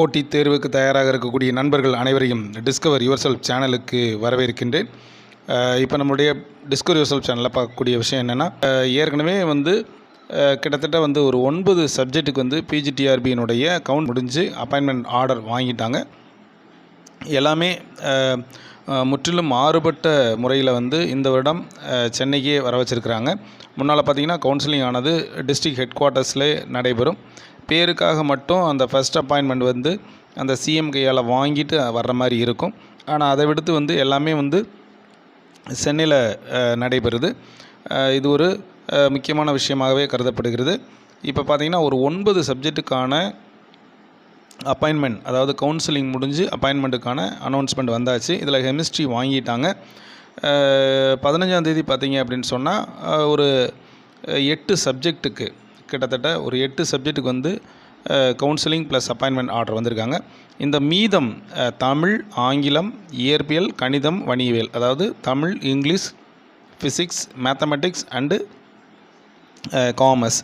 போட்டித் தேர்வுக்கு தயாராக இருக்கக்கூடிய நண்பர்கள் அனைவரையும் டிஸ்கவர் யுவர் செல்ஃப் சேனலுக்கு வரவேற்கின்றேன் இப்போ நம்முடைய டிஸ்கவர் யுவர் செல்ஃப் சேனலில் பார்க்கக்கூடிய விஷயம் என்னென்னா ஏற்கனவே வந்து கிட்டத்தட்ட வந்து ஒரு ஒன்பது சப்ஜெக்ட்டுக்கு வந்து பிஜிடிஆர்பியினுடைய கவுண்ட் முடிஞ்சு அப்பாயின்மெண்ட் ஆர்டர் வாங்கிட்டாங்க. எல்லாமே முற்றிலும் மாறுபட்ட முறையில் வந்து இந்த வருடம் சென்னைக்கே வர வச்சுருக்கிறாங்க. முன்னால் பார்த்தீங்கன்னா கவுன்சிலிங் ஆனது டிஸ்ட்ரிக்ட் ஹெட் குவார்ட்டர்ஸ்லேயே நடைபெறும். பேருக்காக மட்டும் அந்த ஃபஸ்ட் அப்பாயின்மெண்ட் வந்து அந்த சிஎம் கையால் வாங்கிட்டு வர்ற மாதிரி இருக்கும். ஆனால் அதை விடுத்து வந்து எல்லாமே வந்து சென்னையில் நடைபெறுது. இது ஒரு முக்கியமான விஷயமாகவே கருதப்படுகிறது. இப்போ பார்த்தீங்கன்னா ஒரு ஒன்பது சப்ஜெக்ட்டுக்கான அப்பாயின்மெண்ட் அதாவது கவுன்சிலிங் முடிஞ்சு அப்பாயின்மெண்ட்டுக்கான அனௌன்ஸ்மெண்ட் வந்தாச்சு. இதில் கெமிஸ்ட்ரி வாங்கிட்டாங்க. பதினஞ்சாம் தேதி பார்த்தீங்க அப்படின்னு சொன்னால் ஒரு எட்டு சப்ஜெக்ட்டுக்கு கிட்டத்தட்ட ஒரு எட்டு சப்ஜெக்ட்டுக்கு வந்து கவுன்சிலிங் ப்ளஸ் அப்பாயின்மெண்ட் ஆர்டர் வந்திருக்காங்க. இந்த மீதம் தமிழ் ஆங்கிலம் இயற்பியல் கணிதம் வணிகவியல் அதாவது Tamil English physics mathematics and commerce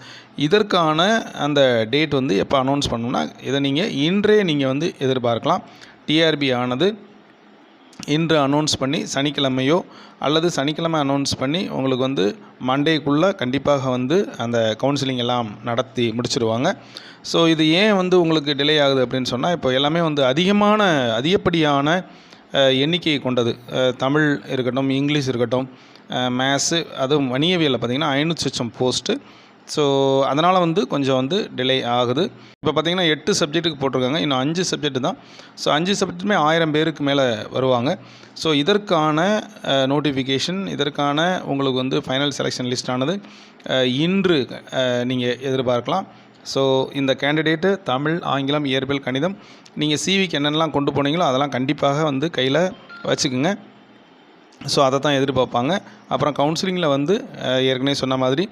இதற்கான அந்த டேட் வந்து எப்போ அனௌன்ஸ் பண்ணணும்னா இதை நீங்கள் இன்றே நீங்கள் வந்து எதிர்பார்க்கலாம். டிஆர்பி ஆனது இன்று அனௌன்ஸ் பண்ணி சனிக்கிழமையோ அல்லது சனிக்கிழமை அனௌன்ஸ் பண்ணி உங்களுக்கு வந்து மண்டேக்குள்ளே கண்டிப்பாக வந்து அந்த கவுன்சிலிங் எல்லாம் நடத்தி முடிச்சிருவாங்க. ஸோ இது ஏன் வந்து உங்களுக்கு டிலே ஆகுது அப்படின்னு சொன்னால் இப்போ எல்லாமே வந்து அதிகமான அதிகப்படியான எண்ணிக்கையை கொண்டது. தமிழ் இருக்கட்டும் இங்கிலீஷ் இருக்கட்டும் மேத்ஸு அதுவும் வணிகவியலில் பார்த்திங்கன்னா ஐநூற்றி லட்சம் போஸ்ட்டு ஸோ அதனால் வந்து கொஞ்சம் வந்து டிலே ஆகுது. இப்போ பார்த்தீங்கன்னா எட்டு சப்ஜெக்ட்டுக்கு போட்டிருக்காங்க. இன்னும் அஞ்சு சப்ஜெக்ட் தான். ஸோ அஞ்சு சப்ஜெக்ட்டுமே ஆயிரம் பேருக்கு மேலே வருவாங்க. ஸோ இதற்கான நோட்டிஃபிகேஷன் இதற்கான உங்களுக்கு வந்து ஃபைனல் செலெக்ஷன் லிஸ்டானது இன்று நீங்கள் எதிர்பார்க்கலாம். ஸோ இந்த கேண்டிடேட்டு தமிழ் ஆங்கிலம் இயற்பியல் கணிதம் நீங்கள் சிவிக்கு என்னென்னலாம் கொண்டு போனீங்களோ அதெல்லாம் கண்டிப்பாக வந்து கையில் வச்சுக்குங்க. ஸோ அதை தான் எதிர்பார்ப்பாங்க. அப்புறம் கவுன்சிலிங்கில் வந்து ஏற்கனவே சொன்ன மாதிரி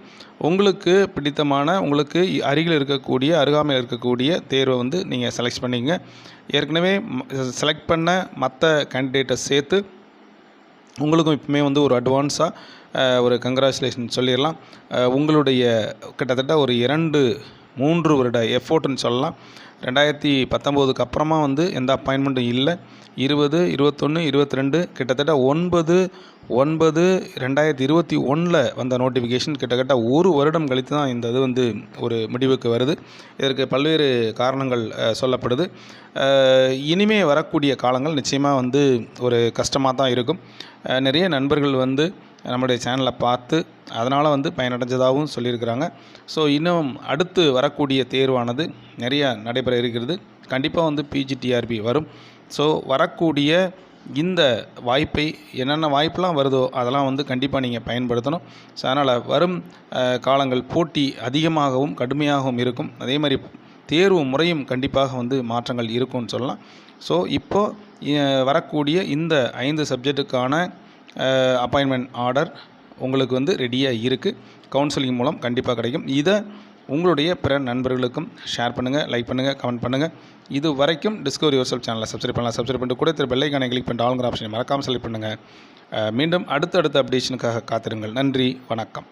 உங்களுக்கு பிடித்தமான உங்களுக்கு அருகில் இருக்கக்கூடிய அருகாமையில் இருக்கக்கூடிய தேர்வை வந்து நீங்கள் செலக்ட் பண்ணிக்கங்க. ஏற்கனவே செலக்ட் பண்ண மற்ற கேண்டிடேட்டை சேர்த்து உங்களுக்கும் இப்போமே வந்து ஒரு அட்வான்ஸாக ஒரு கங்க்ராச்சுலேஷன் சொல்லிடலாம். உங்களுடைய கிட்டத்தட்ட ஒரு இரண்டு மூன்று வருட எஃபோர்ட்னு சொல்லலாம். ரெண்டாயிரத்தி பத்தொம்போதுக்கு அப்புறமா வந்து எந்த அப்பாயின்மெண்ட்டும் இல்லை. இருபது இருபத்தொன்று இருபத்தி ரெண்டு கிட்டத்தட்ட ஒன்பது ஒன்பது ரெண்டாயிரத்தி இருபத்தி ஒன்றில் வந்த நோட்டிஃபிகேஷன் கிட்டத்தட்ட ஒரு வருடம் கழித்து தான் இந்த இது வந்து ஒரு முடிவுக்கு வருது. இதற்கு பல்வேறு காரணங்கள் சொல்லப்படுது. இனிமே வரக்கூடிய காலங்கள் நிச்சயமாக வந்து ஒரு கஷ்டமாக தான் இருக்கும். நிறைய நண்பர்கள் வந்து நம்முடைய சேனலை பார்த்து அதனால் வந்து பயனடைஞ்சதாகவும் சொல்லியிருக்கிறாங்க. ஸோ இன்னும் அடுத்து வரக்கூடிய தேர்வானது நிறைய நடைபெற இருக்கிறது. கண்டிப்பாக வந்து பிஜிடிஆர்பி வரும். ஸோ வரக்கூடிய இந்த வாய்ப்பை என்னென்ன வாய்ப்பெலாம் வருதோ அதெல்லாம் வந்து கண்டிப்பாக நீங்கள் பயன்படுத்தணும். ஸோ அதனால் வரும் காலங்கள் போட்டி அதிகமாகவும் கடுமையாகவும் இருக்கும். அதே மாதிரி தேர்வு முறையும் கண்டிப்பாக வந்து மாற்றங்கள் இருக்கும்னு சொல்லலாம். ஸோ இப்போது வரக்கூடிய இந்த ஐந்து சப்ஜெக்ட்டுக்கான அப்பாயின்மெண்ட் ஆர்டர் உங்களுக்கு வந்து ரெடியாக இருக்குது கவுன்சிலிங் மூலம் கண்டிப்பாக கிடைக்கும். இதை உங்களுடைய பிற நண்பர்களுக்கும் ஷேர் பண்ணுங்கள் லைக் பண்ணுங்கள் கமெண்ட் பண்ணுங்கள் இது வரைக்கும் டிஸ்கவரி யுவர் செல்ஃப் சேனலை சப்ஸ்கிரைப் பண்ணலாம். சப்ஸ்கிரைப் பண்ணிட்டு கூட திரு பெல்லைக்கானை கிளிக் பண்ணிட்டு ஆளுங்கிற ஆப்ஷனை மறக்காமல் செலக்ட் பண்ணுங்கள் மீண்டும் அடுத்தடுத்த அப்டேஷனுக்காக காத்திருங்கள். நன்றி வணக்கம்.